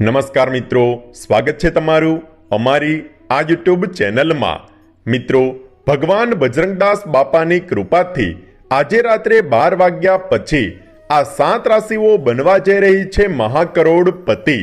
નમસ્કાર મિત્રો, સ્વાગત છે તમારું અમારી આ યુટ્યુબ ચેનલમાં. મિત્રો, ભગવાન બજરંગદાસ બાપાની કૃપાથી આજે રાત્રે બાર વાગ્યા પછી આ સાત રાશિઓ બનવા જઈ રહી છે મહાકરોડપતિ.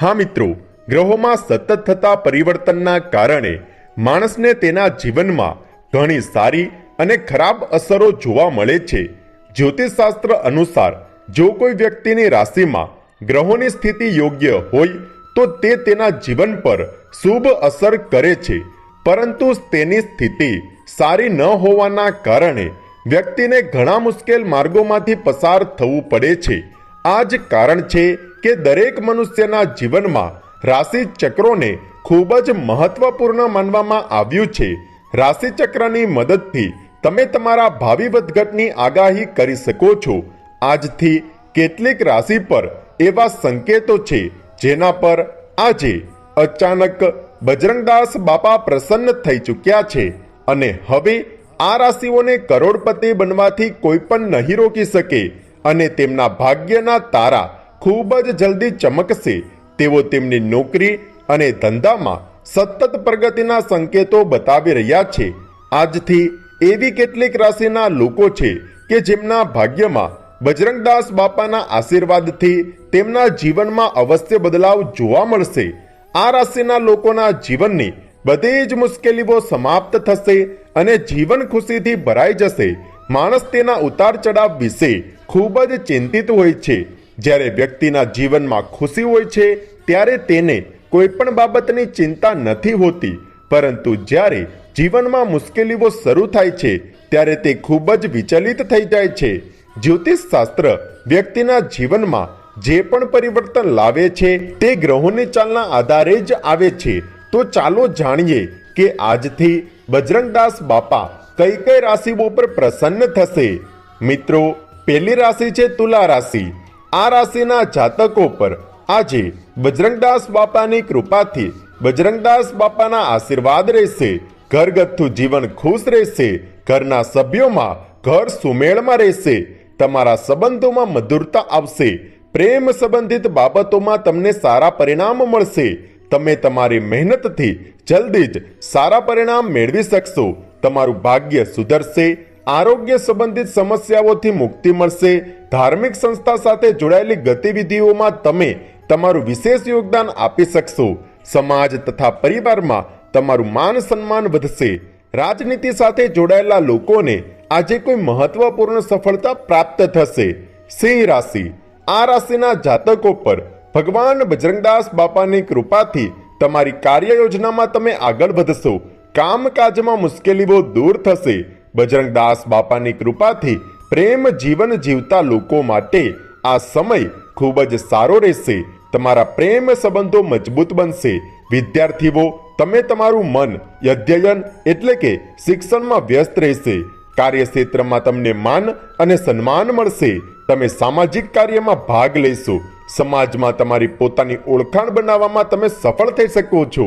હા મિત્રો, ગ્રહોમાં સતત થતા પરિવર્તનના કારણે માણસને તેના જીવનમાં ઘણી સારી અને ખરાબ અસરો જોવા મળે છે. જ્યોતિષશાસ્ત્ર અનુસાર, જો કોઈ વ્યક્તિની રાશિમાં ગ્રહોની સ્થિતિ યોગ્ય હોય તો તે તેના જીવન પર શુભ અસર કરે છે. પરંતુ તેની સ્થિતિ સારી ન હોવાના કારણે વ્યક્તિને ઘણા મુશ્કેલ માર્ગોમાંથી પસાર થવું પડે છે. આ જ કારણ છે કે દરેક મનુષ્યના જીવનમાં રાશિ ચક્રોને ખૂબ જ મહત્વપૂર્ણ માનવામાં આવ્યું છે. રાશિ ચક્રની મદદથી તમે તમારા ભાવિ વધઘટની આગાહી કરી શકો છો. આજથી કેટલીક રાશિ પર એવા સંકેતો છે, જેના પર આજે અચાનક બજરંગદાસ બાપા પ્રસન્ન થઈ ચૂક્યા છે અને હવે આ રાશિઓને કરોડપતિ બનવાથી કોઈ પણ નહીં રોકી શકે અને તેમના ભાગ્યના તારા ખૂબ જ જલ્દી ચમકશે. તેઓ તેમની નોકરી અને ધંધામાં સતત પ્રગતિના સંકેતો બતાવી રહ્યા છે. આજથી એવી કેટલીક રાશિના લોકો છે કે જેમના ભાગ્યમાં બજરંગદાસ બાપાના આશીર્વાદથી તેમના જીવનમાં અવશ્ય બદલાવ જોવા મળશે. આ રાશિના લોકોના જીવનની બધી જ મુશ્કેલીઓ સમાપ્ત થશે અને જીવન ખુશીથી ભરાઈ જશે. માણસ તેના ઉતાર ચઢાવ વિશે ખૂબ જ ચિંતિત હોય છે. જ્યારે વ્યક્તિના જીવનમાં ખુશી હોય છે, ત્યારે તેને કોઈ પણ બાબતની ચિંતા નથી હોતી. પરંતુ જ્યારે જીવનમાં મુશ્કેલીઓ શરૂ થાય છે, ત્યારે તે ખૂબ જ વિચલિત થઈ જાય છે. જ્યોતિષ શાસ્ત્ર વ્યક્તિના જીવનમાં જે પણ પરિવર્તન લાવે છે, તે ગ્રહોની ચાલના આધારે જ આવે છે. તો ચાલો જાણીએ કે આજથી બજરંગદાસ બાપા કઈ કઈ રાશિઓ પર પ્રસન્ન થશે. મિત્રો, પહેલી રાશિ છે તુલા રાશિ. આ રાશિના જાતકો પર આજે બજરંગદાસ બાપાની કૃપાથી બજરંગદાસ બાપાના આશીર્વાદ રહેશે. ઘરગથ્થુ જીવન ખુશ રહેશે. ઘરના સભ્યોમાં ઘર સુમેળમાં રહેશે. તમારા સંબંધોમાં મધુરતા આવશે. પ્રેમ સંબંધિત બાબતોમાં તમને સારા પરિણામ મળશે. તમે તમારી મહેનતથી જલ્દી જ સારા પરિણામ મેળવી શકશો. તમારું ભાગ્ય સુધરશે, આરોગ્ય સંબંધિત સમસ્યાઓથી મુક્તિ મળશે. ધાર્મિક સંસ્થા સાથે જોડાયેલી ગતિવિધિઓમાં તમે તમારું વિશેષ યોગદાન આપી શકશો. સમાજ તથા પરિવારમાં તમારું માન સન્માન વધશે. રાજનીતિ સાથે જોડાયેલા લોકોને આજે કોઈ મહત્વપૂર્ણ સફળતા પ્રાપ્ત થશે. સિંહ રાશિ. આ રાશિના જાતકો પર ભગવાન બજરંગદાસ બાપાની કૃપાથી તમારી કાર્ય યોજનામાં તમે આગળ વધશો. કામકાજમાં મુશ્કેલીઓ દૂર થશે. બજરંગદાસ બાપાની કૃપાથી પ્રેમ જીવન જીવતા લોકો માટે આ સમય ખૂબ જ સારો રહેશે. તમારા પ્રેમ સંબંધો મજબૂત બનશે. વિદ્યાર્થીઓ, તમે તમારું મન, અધ્યયન એટલે કે શિક્ષણમાં વ્યસ્ત રહેશે. કાર્યક્ષેત્રમાં તમને માન અને સન્માન મળશે. તમે સામાજિક કાર્યમાં ભાગ લેશો સમાજમાં તમારી પોતાની ઓળખાણ બનાવવામાં તમે સફળ થઈ શકો છો.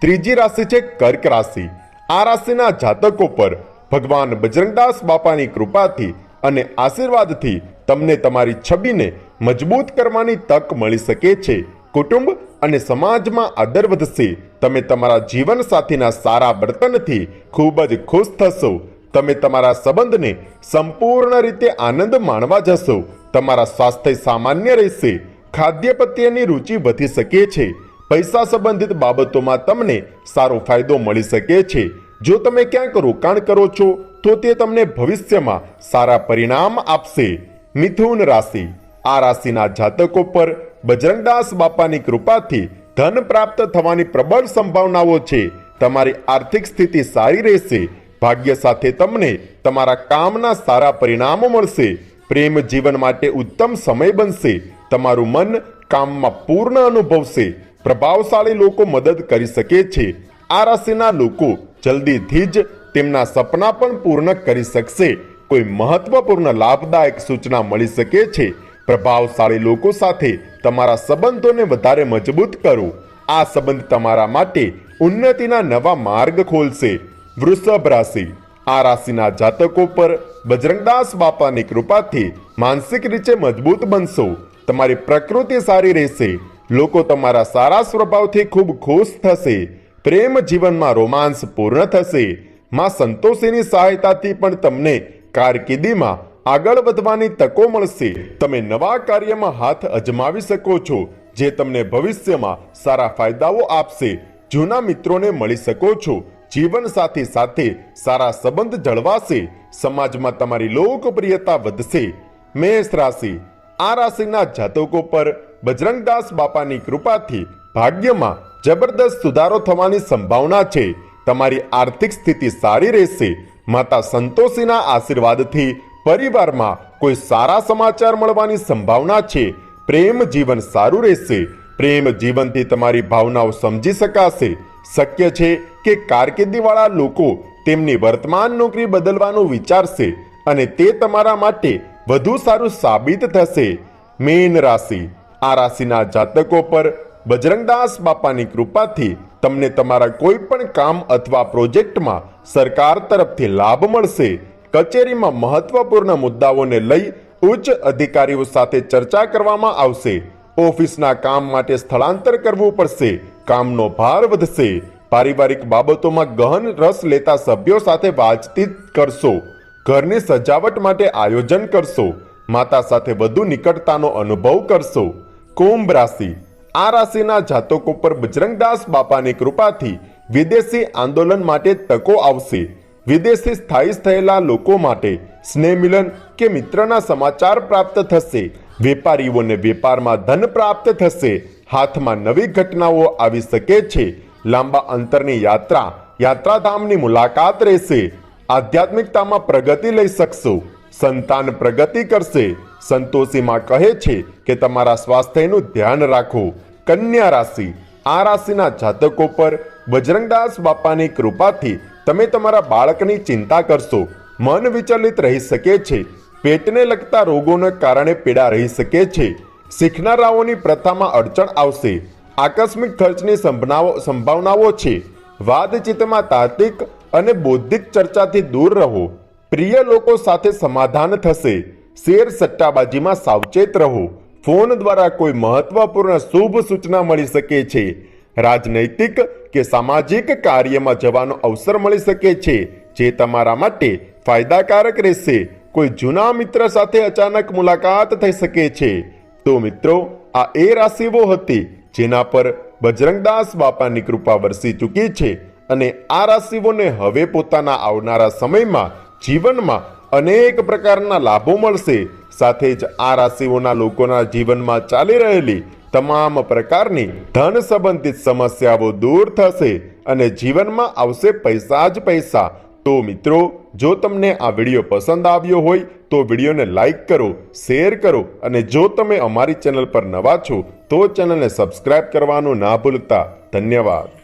ત્રીજી રાશિ છે કર્ક રાશિ. આ રાશિના જાતકો પર ભગવાન બજરંગદાસ બાપાની કૃપાથી અને આશીર્વાદથી તમને તમારી છબીને મજબૂત કરવાની તક મળી શકે છે. કુટુંબ અને સમાજમાં આદર વધશે. તમે તમારા જીવન સાથીના સારા વર્તનથી ખૂબ જ ખુશ થશો. તમે તમારા સંબંધને સંપૂર્ણ રીતે આનંદ માણવા જશો. તમારા સ્વાસ્થ્ય સામાન્ય રહેશે. ખાદ્ય પ્રત્યેની રુચિ વધી શકે છે. પૈસા સંબંધિત બાબતોમાં તમને સારો ફાયદો મળી શકે છે. જો તમે ક્યાંક રોકાણ કરો છો, તો તે તમને ભવિષ્યમાં સારા પરિણામ આપશે. મિથુન રાશિ. આ રાશિના જાતકો પર બજરંગદાસ બાપાની કૃપાથી ધન પ્રાપ્ત થવાની પ્રબળ સંભાવનાઓ છે. તમારી આર્થિક સ્થિતિ સારી રહેશે. ભાગ્ય સાથે તમને તમારા કામના સારા પરિણામો મળશે. પ્રેમ જીવન માટે ઉત્તમ સમય બનશે. તમારું મન કામમાં પૂર્ણ અનુભવશે. પ્રભાવશાળી લોકો મદદ કરી શકે છે. આ રાશિના લોકો જલ્દીથી જ તેમના સપના પણ પૂર્ણ કરી શકશે. કોઈ મહત્વપૂર્ણ લાભદાયક સૂચના મળી શકે છે. પ્રભાવશાળી લોકો સાથે તમારા સંબંધોને વધારે મજબૂત કરો. આ સંબંધ તમારા માટે ઉન્નતિના નવા માર્ગ ખોલશે. વૃષભ રાશિ આ રાશિના જાતકો પર બજરંગદાસ બાપાની કૃપાથી માનસિક રીતે મજબૂત બનશો. તમારી પ્રકૃતિ સારી રહેશે. લોકો તમારા સારા સ્વભાવથી ખૂબ ખુશ થશે. પ્રેમ જીવનમાં રોમાંસ પૂર્ણ થશે. માં સંતોષીની સહાયતાથી પણ તમને કારકિર્દીમાં આગળ વધવાની તકો મળશે. તમે નવા કાર્યમાં હાથ અજમાવી શકો છો, જે તમને ભવિષ્યમાં સારા ફાયદાઓ આપશે. જૂના મિત્રોને મળી શકો છો. જીવન સાથી સાથે સારા સંબંધ જળવાશે, સમાજમાં તમારી લોકપ્રિયતા વધશે. મેષ રાશિ, આ રાશિના જાતકો પર બજરંગદાસ બાપાની કૃપાથી ભાગ્યમાં જબરદસ્ત સુધારો થવાની સંભાવના છે. તમારી આર્થિક સ્થિતિ સારી રહેશે. માતા સંતોષીના આશીર્વાદથી પરિવારમાં કોઈ સારા સમાચાર મળવાની સંભાવના છે. પ્રેમ જીવન સારું રહેશે. પ્રેમ જીવનથી તમારી ભાવનાઓ સમજી શકાશે. શક્ય છે કે કારકિર્દીવાળા લોકો તેમની વર્તમાન નોકરી બદલવાનું વિચારશે અને તે તમારા માટે વધુ સારું સાબિત થશે. મેન રાશિ. આ રાશિના જાતકો પર બજરંગદાસ બાપાની કૃપાથી તમને તમારા કોઈ પણ કામ અથવા પ્રોજેક્ટમાં સરકાર તરફથી લાભ મળશે. કચેરીમાં મહત્વપૂર્ણ મુદ્દાઓને લઈ ઉચ્ચ અધિકારીઓ સાથે ચર્ચા કરવામાં આવશે. ઓફિસના કામ માટે સ્થળાંતર કરવું પડશે. કામનો ભાર વધશે. પારિવારિક બાબતોમાં ગહન રસ લેતા સભ્યો સાથે વાતચીત કરશો. ઘરની સજાવટ માટે આયોજન કરશો. માતા સાથે વધુ નિકટતાનો અનુભવ કરશો. કુંભ રાશિ. આ રાશિના જાતકો પર બજરંગદાસ બાપાની કૃપાથી વિદેશી આંદોલન માટે તકો આવશે. વિદેશી સ્થાયી થયેલા લોકો માટે સ્નેહ મિલન કે મિત્રના સમાચાર પ્રાપ્ત થશે. વેપારીઓને વેપારમાં ધન પ્રાપ્ત થશે. હાથમાં નવી ઘટનાઓ આવી શકે છે. લાંબા અંતરની યાત્રા, યાત્રાધામની મુલાકાત રહેશે. આધ્યાત્મિકતામાં પ્રગતિ લઈ શકશો. સંતાન પ્રગતિ કરશે. સંતોષીમાં કહે છે કે તમારા સ્વાસ્થ્યનું ધ્યાન રાખો. કન્યા રાશિ, આ રાશિના જાતકો પર બજરંગદાસ બાપાની કૃપાથી તમે તમારા બાળકની ચિંતા કરશો. મન વિચલિત રહી શકે છે. પેટને લગતા રોગોને કારણે પીડા રહી શકે છે. શીખનારાઓની પ્રથામાં અડચણ આવશે. આકસ્મિક ખર્ચની સંભાવનાઓ છે. વાતચીતમાં તાર્કિક અને બૌદ્ધિક ચર્ચાથી દૂર રહો. પ્રિય લોકો સાથે સમાધાન થશે. શેર સટ્ટાબાજીમાં સાવચેત રહો. ફોન દ્વારા કોઈ મહત્વપૂર્ણ શુભ સૂચના મળી શકે છે. રાજનૈતિક કે સામાજિક કાર્યમાં જવાનો અવસર મળી શકે છે, જે તમારા માટે ફાયદાકારક રહેશે. કોઈ જૂના મિત્ર સાથે અચાનક મુલાકાત થઈ શકે છે. તો મિત્રો, આ એ રાશિઓ હતી જેના પર બજરંગદાસ બાપાની કૃપા વરસી ચૂકી છે અને આ રાશિઓને હવે પોતાના આવનારા સમયમાં જીવનમાં અનેક પ્રકારના લાભો મળશે. સાથે જ આ રાશિઓના લોકોના જીવનમાં ચાલી રહેલી તમામ પ્રકારની ધન સંબંધિત સમસ્યાઓ દૂર થશે અને જીવનમાં આવશે પૈસા જ પૈસા. તો મિત્રો, જો તમને આ વીડિયો પસંદ આવ્યો હોય તો વિડીયોને લાઇક કરો, શેર કરો અને જો તમે અમારી ચેનલ પર નવા છો, તો ચેનલને સબસ્ક્રાઇબ કરવાનું ના ભૂલતા. ધન્યવાદ.